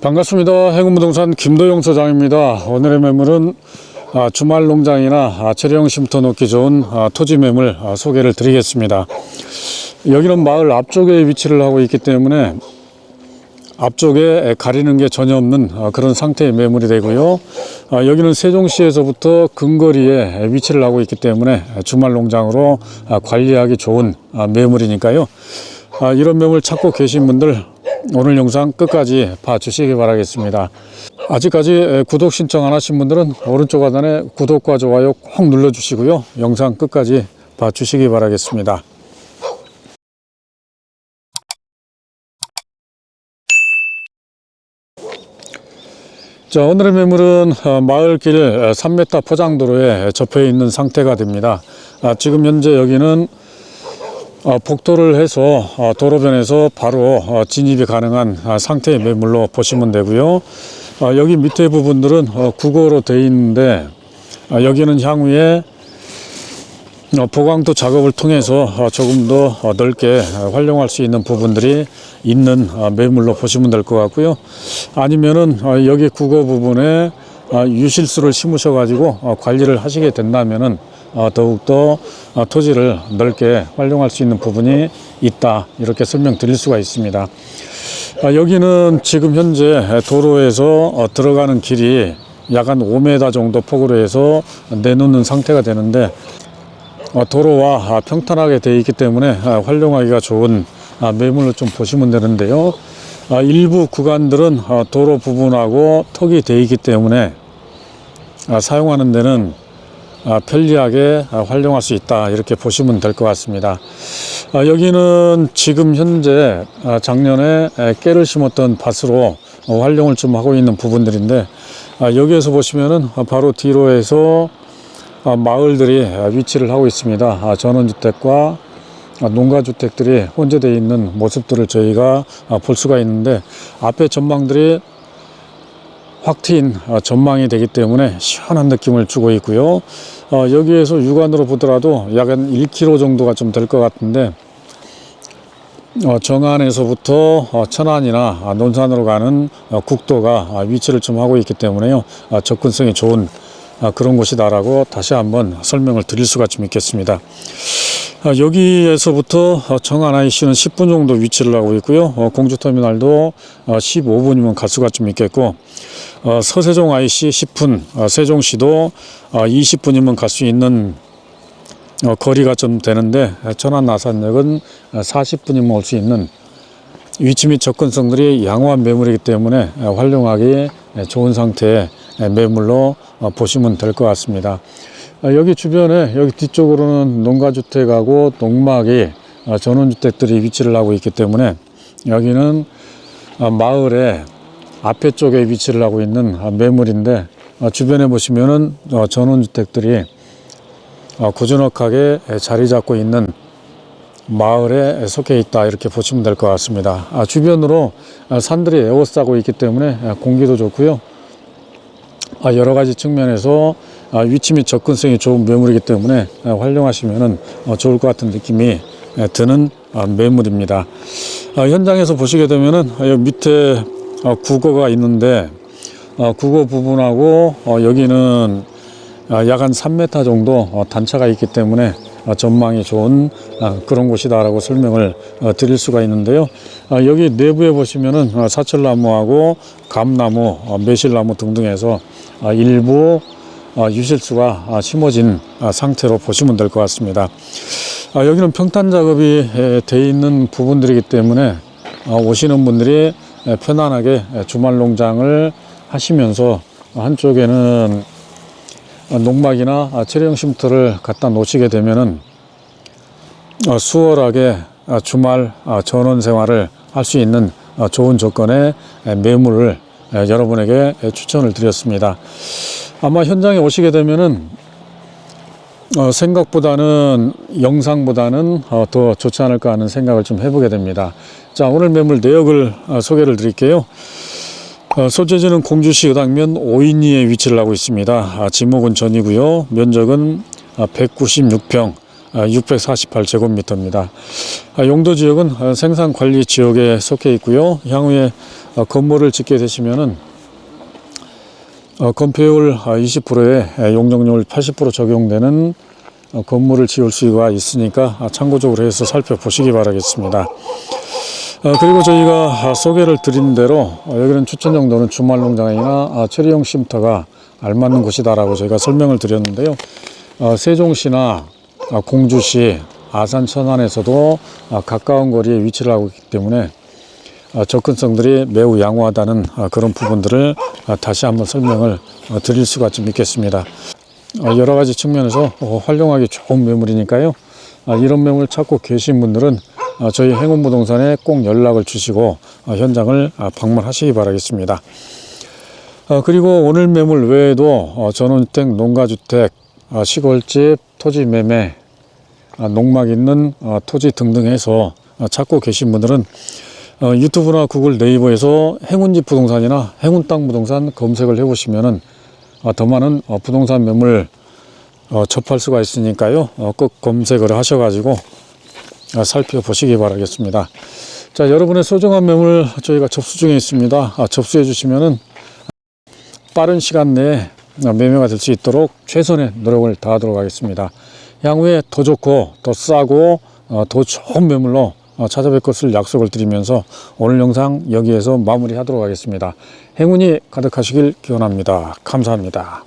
반갑습니다. 행운부동산 김도영 소장입니다. 오늘의 매물은 아, 주말 농장이나 아, 체령 쉼터 놓기 좋은 아, 토지 매물 아, 소개를 드리겠습니다. 여기는 마을 앞쪽에 위치를 하고 있기 때문에 앞쪽에 가리는 게 전혀 없는 아, 그런 상태의 매물이 되고요. 아, 여기는 세종시에서부터 근거리에 위치를 하고 있기 때문에 주말 농장으로 아, 관리하기 좋은 아, 매물이니까요. 아, 이런 매물 찾고 계신 분들 오늘 영상 끝까지 봐주시기 바라겠습니다. 아직까지 에, 구독 신청 안 하신 분들은 오른쪽 하단에 구독과 좋아요 꼭 눌러주시고요. 영상 끝까지 봐주시기 바라겠습니다. 자, 오늘의 매물은 어, 마을길 3m 포장도로에 접해 있는 상태가 됩니다. 아, 지금 현재 여기는 어, 복도를 해서 어, 도로변에서 바로 어, 진입이 가능한 아, 상태의 매물로 보시면 되고요. 어, 여기 밑에 부분들은 어, 국어로 되어 있는데 아, 여기는 향후에 어, 보강도 작업을 통해서 어, 조금 더 어, 넓게 어, 활용할 수 있는 부분들이 있는 어, 매물로 보시면 될 것 같고요. 아니면은 어, 여기 국어 부분에 어, 유실수를 심으셔 가지고 어, 관리를 하시게 된다면은 어, 더욱더 어, 토지를 넓게 활용할 수 있는 부분이 있다 이렇게 설명드릴 수가 있습니다. 아, 여기는 지금 현재 도로에서 어, 들어가는 길이 약한 5m 정도 폭으로 해서 내놓는 상태가 되는데 어, 도로와 아, 평탄하게 되어 있기 때문에 아, 활용하기가 좋은 아, 매물로 좀 보시면 되는데요. 아, 일부 구간들은 어, 도로 부분하고 턱이 되어 있기 때문에 아, 사용하는 데는 아, 편리하게 아, 활용할 수 있다 이렇게 보시면 될 것 같습니다. 아, 여기는 지금 현재 아, 작년에 에, 깨를 심었던 밭으로 어, 활용을 좀 하고 있는 부분들인데 아, 여기에서 보시면은 아, 바로 뒤로에서 아, 마을들이 아, 위치를 하고 있습니다. 아, 전원주택과 아, 농가주택들이 혼재되어 있는 모습들을 저희가 아, 볼 수가 있는데 앞에 전망들이 확 트인 어, 전망이 되기 때문에 시원한 느낌을 주고 있고요. 어, 여기에서 육안으로 보더라도 약 한 1km 정도가 좀 될 것 같은데 어, 정안에서부터 어, 천안이나 아, 논산으로 가는 어, 국도가 아, 위치를 좀 하고 있기 때문에요. 아, 접근성이 좋은 아, 그런 곳이다라고 다시 한번 설명을 드릴 수가 좀 있겠습니다. 아, 여기에서부터 어, 정안 IC는 10분 정도 위치를 하고 있고요. 어, 공주터미널도 어, 15분이면 갈 수가 좀 있겠고 어, 서세종 IC 10분, 어, 세종시도 어, 20분이면 갈 수 있는 어, 거리가 좀 되는데 어, 천안 나산역은 어, 40분이면 올 수 있는 위치 및 접근성들이 양호한 매물이기 때문에 어, 활용하기 에, 좋은 상태의 에, 매물로 어, 보시면 될 것 같습니다. 어, 여기 주변에 여기 뒤쪽으로는 농가주택하고 농막이 어, 전원주택들이 위치를 하고 있기 때문에 여기는 어, 마을의 앞에 쪽에 위치를 하고 있는 어, 매물인데 어, 주변에 보시면은 어, 전원주택들이 어, 고즈넉하게 자리 잡고 있는 마을에 속해 있다 이렇게 보시면 될 것 같습니다. 아, 주변으로 아, 산들이 에워싸고 있기 때문에 아, 공기도 좋고요. 아, 여러 가지 측면에서 아, 위치 및 접근성이 좋은 매물이기 때문에 아, 활용하시면 좋을 것 같은 느낌이 에, 드는 아, 매물입니다. 아, 현장에서 보시게 되면은 아, 여기 밑에 어, 국어가 있는데 어, 국어 부분하고 어, 여기는 약 한 3m 정도 어, 단차가 있기 때문에 어, 전망이 좋은 아, 그런 곳이다라고 설명을 어, 드릴 수가 있는데요. 아, 여기 내부에 보시면은 어, 사철나무하고 감나무, 어, 매실나무 등등해서 아, 일부 어, 유실수가 아, 심어진 아, 상태로 보시면 될 것 같습니다. 아, 여기는 평탄 작업이 에, 돼 있는 부분들이기 때문에 어, 오시는 분들이 에, 편안하게 에, 주말 농장을 하시면서 한쪽에는 어, 농막이나 아, 체령 쉼터를 갖다 놓으시게 되면은 어, 수월하게 아, 주말 아, 전원 생활을 할 수 있는 어, 좋은 조건의 에, 매물을 에, 여러분에게 에, 추천을 드렸습니다. 아마 현장에 오시게 되면은 어, 생각보다는 영상보다는 어, 더 좋지 않을까 하는 생각을 좀 해보게 됩니다. 자 오늘 매물 내역을 어, 소개를 드릴게요. 어, 소재지는 공주시 의당면 5인리에 위치를 하고 있습니다. 아, 지목은 전이고요. 면적은 아, 196평, 648제곱미터입니다. 용도 지역은 어, 생산 관리 지역에 속해 있고요. 향후에 어, 건물을 짓게 되시면은 어, 건폐율 20%에 용적률 80% 적용되는 어, 건물을 지을 수가 있으니까 아, 참고적으로 해서 살펴보시기 바라겠습니다. 어, 그리고 저희가 아, 소개를 드린 대로 어, 여기는 추천 정도는 주말 농장이나 아, 체리용 쉼터가 알맞는 곳이다라고 저희가 설명을 드렸는데요. 어, 세종시나 아, 공주시, 아산 천안에서도 아, 가까운 거리에 위치를 하고 있기 때문에 아, 접근성들이 매우 양호하다는 아, 그런 부분들을 아, 다시 한번 설명을 어, 드릴 수가 좀 있겠습니다. 어, 여러 가지 측면에서 어, 활용하기 좋은 매물이니까요. 아, 이런 매물 찾고 계신 분들은 아, 저희 행운부동산에 꼭 연락을 주시고 아, 현장을 아, 방문하시기 바라겠습니다. 어, 그리고 오늘 매물 외에도 어, 전원주택, 농가주택, 어, 시골집, 토지 매매, 아, 농막 있는 어, 토지 등등 해서 어, 찾고 계신 분들은 어, 유튜브나 구글 네이버에서 행운집 부동산이나 행운 땅 부동산 검색을 해보시면은 어, 더 많은 어, 부동산 매물 어, 접할 수가 있으니까요. 어, 꼭 검색을 하셔가지고 어, 살펴보시기 바라겠습니다. 자, 여러분의 소중한 매물 저희가 접수 중에 있습니다. 아, 접수해 주시면은 빠른 시간 내에 어, 매매가 될 수 있도록 최선의 노력을 다하도록 하겠습니다. 향후에 더 좋고 더 싸고 어, 더 좋은 매물로 어, 찾아뵐 것을 약속을 드리면서 오늘 영상 여기에서 마무리하도록 하겠습니다. 행운이 가득하시길 기원합니다. 감사합니다.